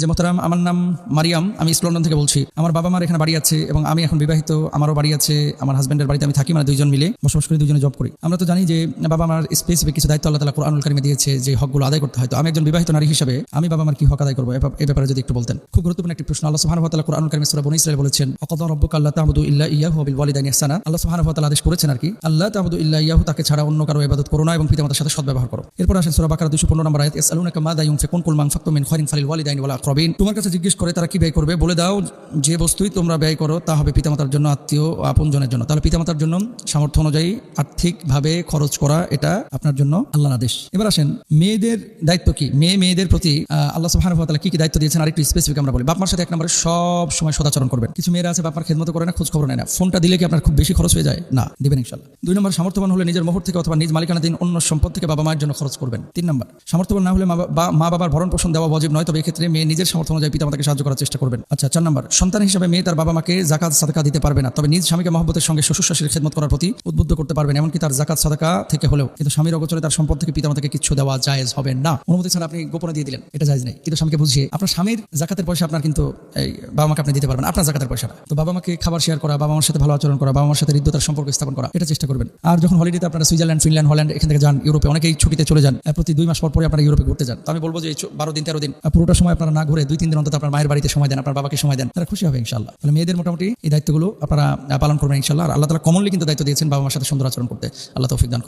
যে মোহতারাম, আমার নাম মারিয়াম, আমি ইস্ট লন্ডন থেকে বলছি। আমার বাবা মার এখানে বাড়ি আছে এবং আমি এখন বিবাহিত, আমারও বাড়ি আছে, আমার হাজব্যান্ডের বাড়িতে আমি থাকি মানে দুইজন মিলে বসবাস করি, দুজনে জব করি। আমরা তো জানি যে বাবা আমার স্পেসিফিক কিছু দায়িত্ব আল্লাহ তালা কোরআনুল কারিমে দিয়েছে যে হকগুলো আদায় করতে হয়। তো আমি একজন বিবাহিত নারী হিসেবে আমি বাবা আমার কি হক আদায় করব, এ ব্যাপারে যদি একটু বলতেন। খুব গুরুত্বপূর্ণ একটি প্রশ্ন। আল্লাহ সুবহানাহু ওয়া তাআলা কোরআনুল কারিমে সূরা বনী ইসরাঈল বলেছেন, অকদ রব্বুক আল্লাহ তা'বুদু ইল্লা ইয়াহু বিল ওয়ালিদাইনি ইহসানা আল্লাহ সুবহানাহু ওয়া তাআলা আদেশ করেছেন আর কি আল্লাহ তা'বুদু ইল্লা ইয়াহু, তাকে ছাড়া অন্য কারও ইবাদত করো না এবং পিতামাতার সাথে সদ্ব্যবহার করো। এরপর আসেন সূরা বাকারা 215 নম্বর আয়াত, ইয়াসআলুনাকা মাযা ইউনফিকুন, কুল মান ফাকতু মিন খায়রিন ফালিল ওয়ালিদাইনি ওয়াল আকরাবিন তোমার কাছে জিজ্ঞেস করে তারা কি ব্যয় করবে? বলে দাও, যে বস্তুই তোমরা ব্যয় করো, তা হবে পিতামাতার জন্য আত্মীয় আপনজনের জন্য। তাহলে পিতামাতার জন্য সামর্থ্য অনুযায়ী আর্থিকভাবে খরচ করা এটা আপনার জন্য আল্লাহ আদেশ। এবার আসেন, মেয়েদের দায়িত্ব কি? মেয়ে মেয়েদের প্রতি আল্লাহ তাআলা কি কি দায়িত্ব দিয়েছেন? আরেকটু স্পেসিফিক আমরা বলি। বাপমার সাথে এক নম্বরে সব সময় সদাচরণ করবেন। কিছু মেয়েরা আছে বাপমার খেদমত করে না খোঁজ খবর নেয় না। ফোনটা দিলে কি আপনার খুব বেশি খরচ হয়ে যায়? না, দিবেন ইনশাল্লাহ দুই নম্বর, সামর্থ্যবান হলে নিজের মোহর থেকে অথবা নিজ মালিকানাধীন অন্য সম্পদ থেকে বাবা মায়ের জন্য খরচ করবেন। তিন নম্বর, সামর্থ্যবান না হলে মা বাবার ভরণ পোষণ দেওয়া অজীব নয়, তবে এক্ষেত্রে মেয়ে নিজের সামর্থ্য অনুযায়ী পিতামাতাকে সাহায্য করার চেষ্টা করবেন। আচ্ছা চার নম্বর। সন্তান হিসেবে মেয়ে তার বাবা মাকে জাকাত, সাদাকা দিতে পারবে না। তবে নিজ স্বামীকে মহব্বতের সঙ্গে শ্বশুর শাশুড়ির খেদমত করার প্রতি উদ্বুদ্ধ করতে পারবেন এমনকি তার জাকাত, সাদাকা থেকে হলেও। কিন্তু স্বামীর অগোচরে তার সম্পদ থেকে পিতামাতাকে কিছু দেওয়া জায়েজ হবে না। অনুমতি ছাড়া আপনি গোপনে দিয়ে দিলেন। এটা জায়েজ নেই। কিন্তু স্বামীকে বুঝিয়ে আপনার স্বামীর জাকাতের পয়সা আপনার কিন্তু, এই বাবা মাকে আপনি দিতে পারবেন আপনার জাকাতের পয়সা তো বাবা মাকে খাবার শেয়ার করা বাবা মার সাথে ভালো আচরণ করা বাবা মার সাথে হৃদ্যতার সম্পর্ক স্থাপন করা, এটা চেষ্টা করবেন। আর যখন হলিডেতে আপনারা সুইজারল্যান্ড, ফিনল্যান্ড, হল্যান্ড, এখান থেকে যান, ইউরোপে, অনেকেই ছুটিতে চলে যান। প্রতি দুই মাস পর পরে আপনারা ইউরোপে ঘুরতে যান। তো আমি বলব যে বারো দিন, তেরো দিন পুরোটা সময় আপনারা না ঘুরে দুই, তিন দিন অন্তত আপনার মায়ের বাড়িতে সময় দেন, আপনার বাবাকে সময় দেন, তারা খুশি হবে ইনশাল্লাহ তাহলে মেয়েদের মোটামুটি এই দায়িত্বগুলো আপনারা পালন করবেন ইনশাল্লাহ আর আল্লাহ তালা কমনলি কিন্তু দায়িত্ব দিয়েছেন বাবা মার সাথে সুন্দর আচরণ করতে। আল্লাহ তৌফিক দান।